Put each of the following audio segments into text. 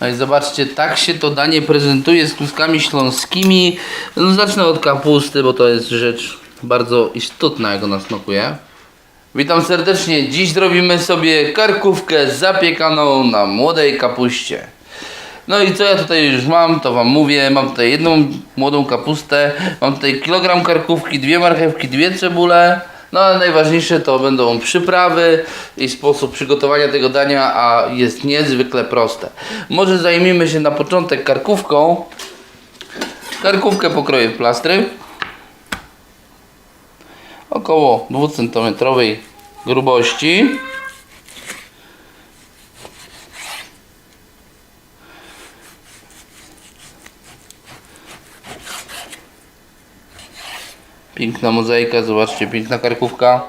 No i zobaczcie, tak się to danie prezentuje z kluskami śląskimi. No zacznę od kapusty, bo to jest rzecz bardzo istotna, jak ona smakuje. Witam serdecznie. Dziś zrobimy sobie karkówkę zapiekaną na młodej kapuście. No i co ja tutaj już mam, to wam mówię. Mam tutaj jedną młodą kapustę, mam tutaj kilogram karkówki, dwie marchewki, dwie cebule. No ale najważniejsze to będą przyprawy i sposób przygotowania tego dania, a jest niezwykle proste. Może zajmijmy się na początek karkówką. Karkówkę pokroję w plastry. Około 2 cm grubości. Piękna mozaika, zobaczcie, piękna karkówka.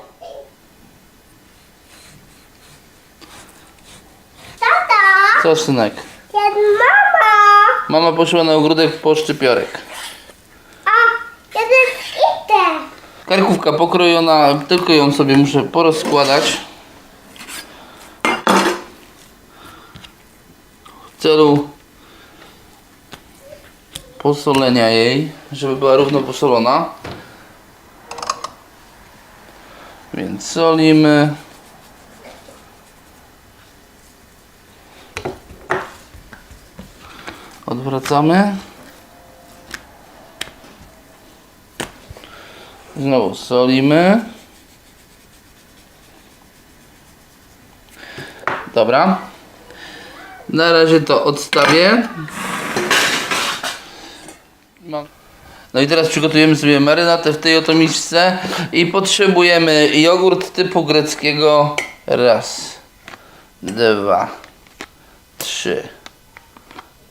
Tata, Co synek? jest mama. Mama poszła na ogródek po szczypiorek. A, jeden idę. Karkówka pokrojona, tylko ją sobie muszę porozkładać. W celu posolenia jej, żeby była równo posolona. Więc solimy. Odwracamy. Znowu solimy. Dobra. Na razie to odstawię. Mam- No i teraz przygotujemy sobie marynatę w tej oto misce i potrzebujemy jogurt typu greckiego. Raz, dwa, trzy,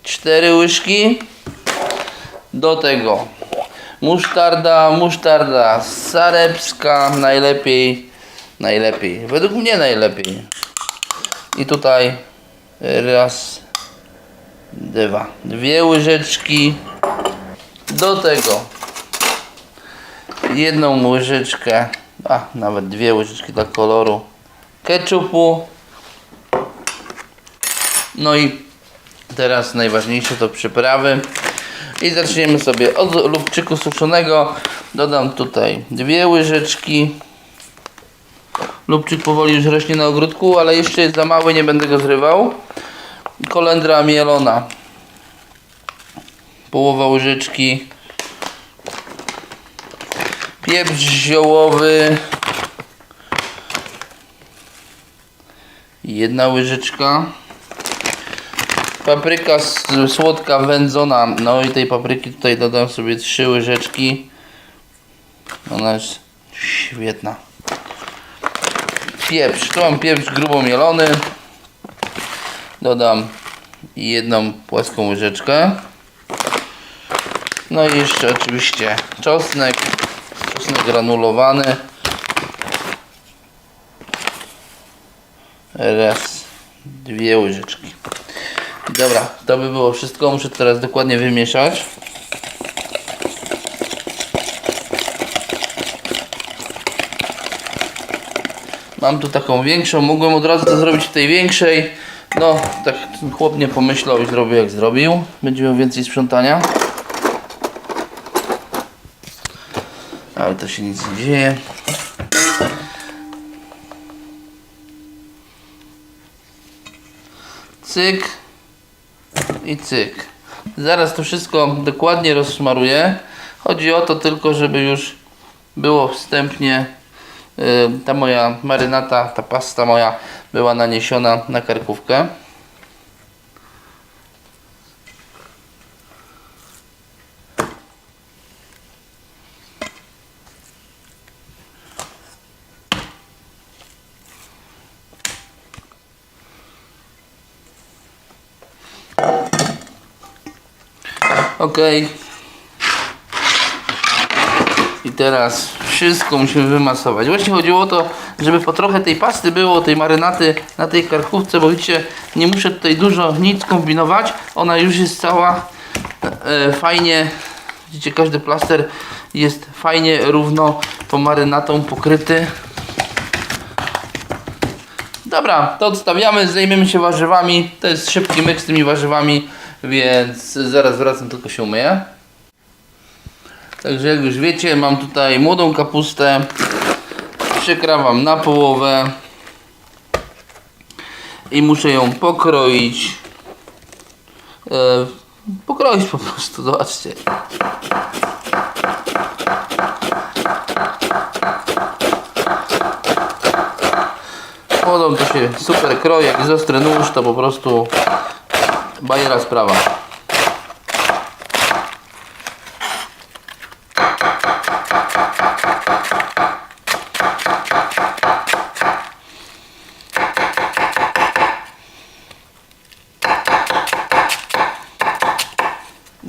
cztery łyżki. Do tego musztarda, musztarda sarepska, najlepiej, najlepiej, według mnie najlepiej. I tutaj raz, dwa, dwie łyżeczki. Do tego jedną łyżeczkę, a nawet dwie łyżeczki dla koloru ketchupu. No i teraz najważniejsze to przyprawy. I zaczniemy sobie od lubczyku suszonego. Dodam tutaj dwie łyżeczki. Lubczyk powoli już rośnie na ogródku, ale jeszcze jest za mały, nie będę go zrywał. Kolendra mielona. Połowa łyżeczki. Pieprz ziołowy. Jedna łyżeczka. Papryka słodka wędzona. No i tej papryki tutaj dodam sobie trzy łyżeczki. Ona jest świetna. Pieprz. Tu mam pieprz grubo mielony. Dodam jedną płaską łyżeczkę. No i jeszcze oczywiście czosnek. Czosnek granulowany. Raz, dwie łyżeczki. Dobra, to by było wszystko. Muszę teraz dokładnie wymieszać. Mam tu taką większą, mogłem od razu to zrobić w tej większej. No, tak chłop nie pomyślał i zrobił jak zrobił. Będzie miał więcej sprzątania. Ale to się nic nie dzieje. Cyk i cyk. Zaraz to wszystko dokładnie rozsmaruję. Chodzi o to tylko, żeby już było wstępnie y, ta moja marynata, ta pasta moja była naniesiona na karkówkę. Ok. I teraz wszystko musimy wymasować. Właśnie chodziło o to, żeby po trochę tej pasty było, tej marynaty na tej karkówce, bo widzicie, nie muszę tutaj dużo nic kombinować. Ona już jest cała e, fajnie, widzicie, każdy plaster jest fajnie równo tą marynatą pokryty. Dobra, to odstawiamy, zajmiemy się warzywami. To jest szybki myk z tymi warzywami, więc zaraz wracam, tylko się umyję. Także jak już wiecie, mam tutaj młodą kapustę. Przekrawam na połowę. I muszę ją pokroić. E, pokroić po prostu, zobaczcie. Wodą to się super kroi, jak jest ostry nóż, to po prostu bajera sprawa.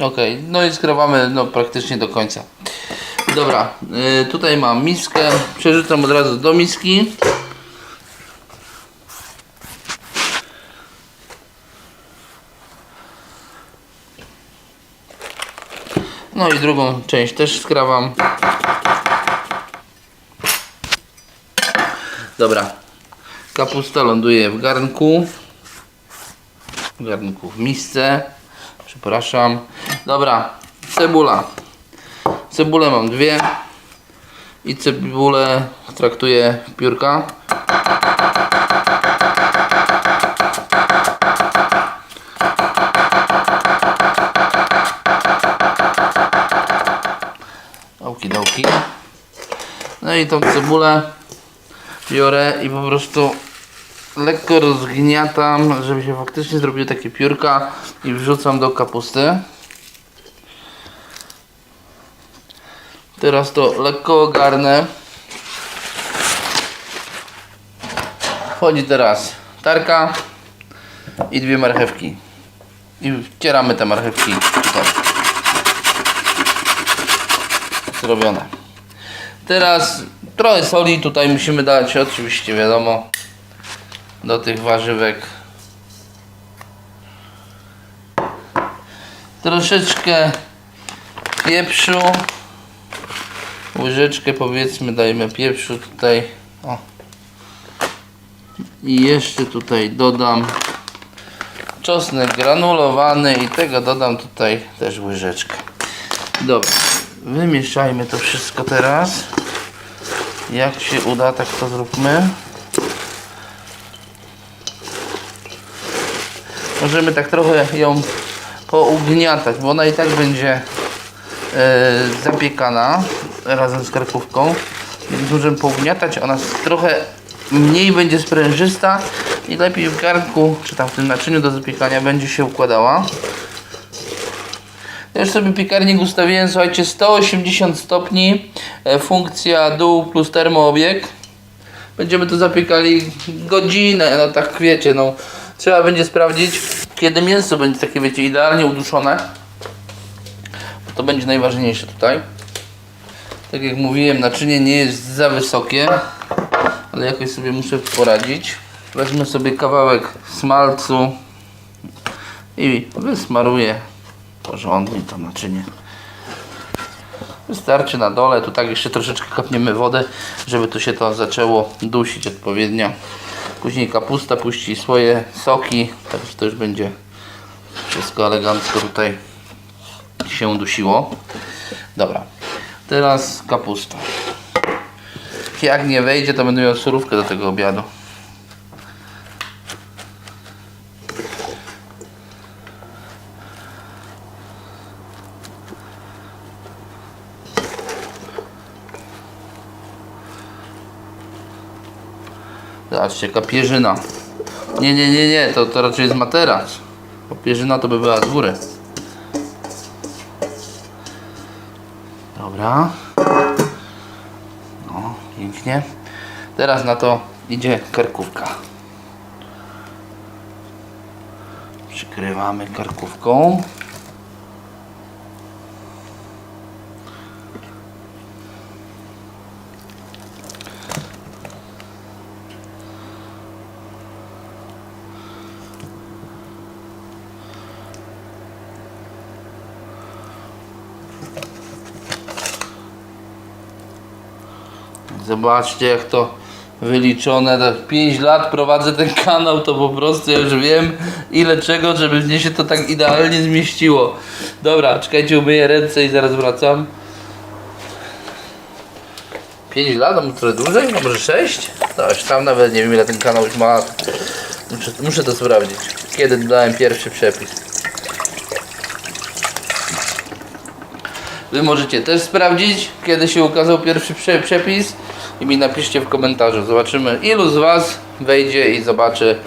Ok, no i skrowamy no, praktycznie do końca. Dobra, y, tutaj mam miskę, przerzucam od razu do miski. No i drugą część też skrawam. Dobra. Kapusta ląduje w garnku. W garnku, w misce. Przepraszam. Dobra. Cebula. Cebulę mam dwie. I cebulę traktuję piórka. No i tą cebulę biorę i po prostu lekko rozgniatam, żeby się faktycznie zrobiły takie piórka i wrzucam do kapusty. Teraz to lekko ogarnę. Wchodzi teraz tarka i dwie marchewki. I wcieramy te marchewki tutaj zrobione. Teraz trochę soli tutaj musimy dać, oczywiście wiadomo, do tych warzywek. Troszeczkę pieprzu. Łyżeczkę powiedzmy dajmy pieprzu tutaj. O. I jeszcze tutaj dodam czosnek granulowany i tego dodam tutaj też łyżeczkę. Dobra, wymieszajmy to wszystko teraz. Jak się uda, tak to zróbmy. Możemy tak trochę ją pougniatać, bo ona i tak będzie e, zapiekana razem z karkówką. Więc możemy pougniatać, ona trochę mniej będzie sprężysta i lepiej w garnku, czy tam w tym naczyniu do zapiekania będzie się układała. Już sobie piekarnik ustawiłem, słuchajcie, 180 stopni, e, funkcja dół plus termoobieg. Będziemy to zapiekali godzinę, no tak wiecie, no trzeba będzie sprawdzić, kiedy mięso będzie takie, wiecie, idealnie uduszone. Bo to będzie najważniejsze tutaj. Tak jak mówiłem, naczynie nie jest za wysokie, ale jakoś sobie muszę poradzić. Wezmę sobie kawałek smalcu i wysmaruję porządnie to naczynie. Wystarczy na dole, tu tak jeszcze troszeczkę kapniemy wodę, żeby tu się to zaczęło dusić odpowiednio. Później kapusta puści swoje soki, także to już będzie wszystko elegancko tutaj się dusiło. Dobra, teraz kapusta. Jak nie wejdzie, to będę miał surówkę do tego obiadu. Zobaczcie, jaka pierzyna. Nie, nie, nie, nie, to, to raczej jest materac. Bo pierzyna to by była z góry. Dobra. No, pięknie. Teraz na to idzie karkówka. Przykrywamy karkówką. Zobaczcie jak to wyliczone. Tak 5 lat prowadzę ten kanał, to po prostu już wiem ile czego, żeby mnie się to tak idealnie zmieściło. Dobra, czekajcie, umyję ręce i zaraz wracam. 5 lat, a może trochę dłużej, a może 6? No już tam nawet nie wiem ile ten kanał już ma. Muszę, muszę to sprawdzić. Kiedy dodałem pierwszy przepis. Wy możecie też sprawdzić, kiedy się ukazał pierwszy prze przepis i mi napiszcie w komentarzu. Zobaczymy, ilu z Was wejdzie i zobaczy,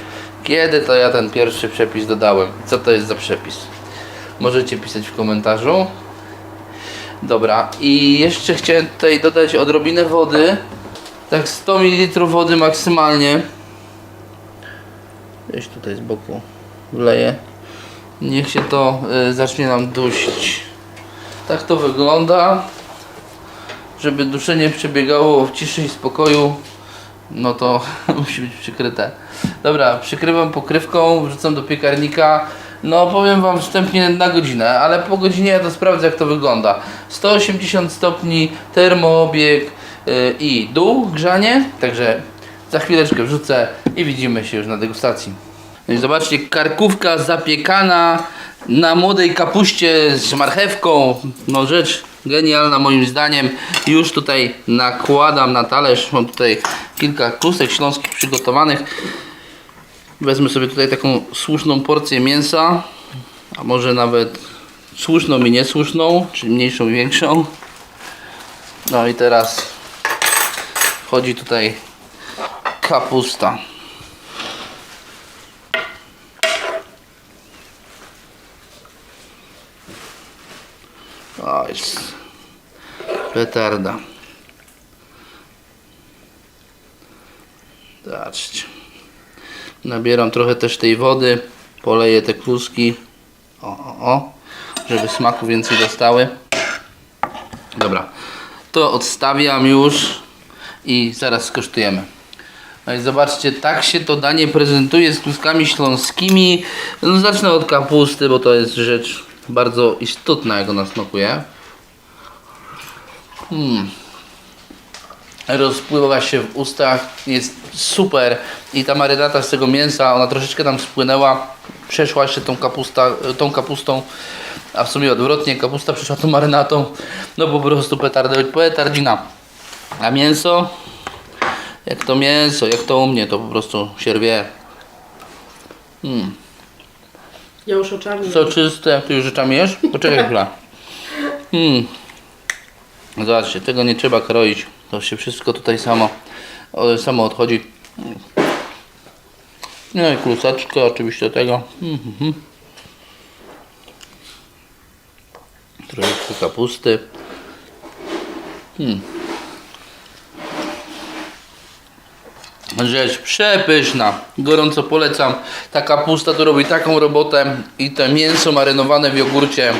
kiedy to ja ten pierwszy przepis dodałem. Co to jest za przepis. Możecie pisać w komentarzu. Dobra, i jeszcze chciałem tutaj dodać odrobinę wody. Tak 100 ml wody maksymalnie. Gdzieś tutaj z boku wleję. Niech się to y, zacznie nam dusić. Tak to wygląda. Żeby duszenie przebiegało w ciszy i spokoju, no to musi być przykryte. Dobra, przykrywam pokrywką, wrzucam do piekarnika. No powiem Wam wstępnie na godzinę, ale po godzinie ja to sprawdzę jak to wygląda. 180 stopni, termoobieg yy, i dół, grzanie. Także za chwileczkę wrzucę i widzimy się już na degustacji. No zobaczcie, karkówka zapiekana na młodej kapuście z marchewką. No rzecz genialna moim zdaniem. Już tutaj nakładam na talerz. Mam tutaj kilka klusek śląskich przygotowanych. Wezmę sobie tutaj taką słuszną porcję mięsa. A może nawet słuszną i niesłuszną, czyli mniejszą i większą. No i teraz wchodzi tutaj kapusta. O, petarda. Zobaczcie. Nabieram trochę też tej wody. Poleję te kluski. O, o, o. Żeby smaku więcej dostały. Dobra. To odstawiam już i zaraz skosztujemy. No i zobaczcie, tak się to danie prezentuje z kluskami śląskimi. No zacznę od kapusty, bo to jest rzecz bardzo istotna, jak ona smakuje. Hmm. Rozpływa się w ustach, jest super i ta marynata z tego mięsa, ona troszeczkę tam spłynęła, przeszła się tą, kapusta, tą kapustą, a w sumie odwrotnie, kapusta przeszła tą marynatą, no po prostu petardy, petardzina. A mięso, jak to mięso, jak to u mnie, to po prostu się rwie. Hmm. Ja już oczami. Soczyste, ty już rzeczami jesz? Poczekaj chwilę. Hmm. Zobaczcie, tego nie trzeba kroić. To się wszystko tutaj samo, samo odchodzi. No i kluseczkę oczywiście tego. Mhm. Troszeczkę kapusty. Hmm. Rzecz przepyszna. Gorąco polecam. Ta kapusta to robi taką robotę i to mięso marynowane w jogurcie.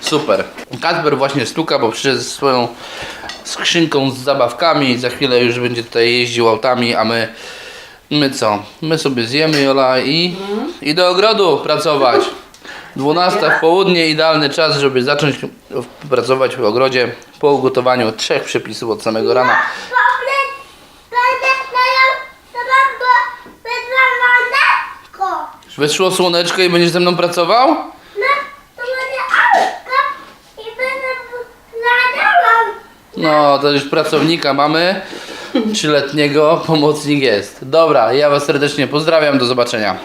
Super. Kasper właśnie stuka, bo przyszedł ze swoją skrzynką z zabawkami. Za chwilę już będzie tutaj jeździł autami, a my my co? My sobie zjemy Jola i, i do ogrodu pracować. 12 w południe, idealny czas, żeby zacząć pracować w ogrodzie po ugotowaniu trzech przepisów od samego rana. Powiedz, będę na wydlaneczko. Wyszło słoneczko i będziesz ze mną pracował? No, to będzie autko i będę wydlanęłam. No, to już pracownika mamy. Trzyletniego pomocnik jest. Dobra, ja Was serdecznie pozdrawiam. Do zobaczenia.